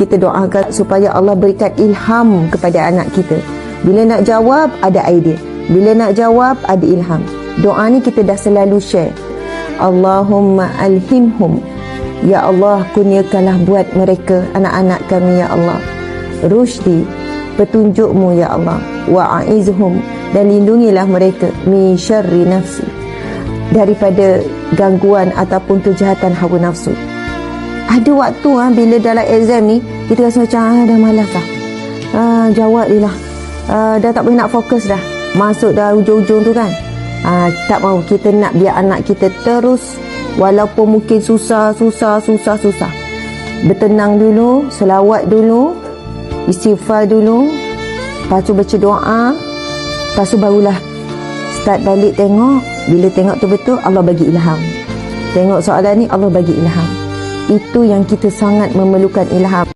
kita doakan supaya Allah berikan ilham kepada anak kita. Bila nak jawab, ada idea. Bila nak jawab, ada ilham. Doa ni kita dah selalu share. Allahumma alhimhum. Ya Allah, kurniakanlah buat mereka, anak-anak kami, Ya Allah. Rushdi, petunjukmu, Ya Allah. Wa'aizhum, dan lindungilah mereka min syarri nafsi daripada gangguan ataupun kejahatan hawa nafsu ada waktu ha, bila dalam exam ni kita rasa macam ah, dah malas dah ah, jawab je lah. Ah, dah tak boleh nak fokus dah. Masuk dah ujung-ujung tu kan. Ah, tak mahu kita nak biar anak kita terus walaupun mungkin susah susah susah susah. Bertenang dulu selawat dulu istighfar dulu. Lepas tu baca doa. Lepas tu barulah start balik tengok. Bila tengok tu betul Allah bagi ilham. Tengok soalan ni Allah bagi ilham itu yang kita sangat memerlukan ilham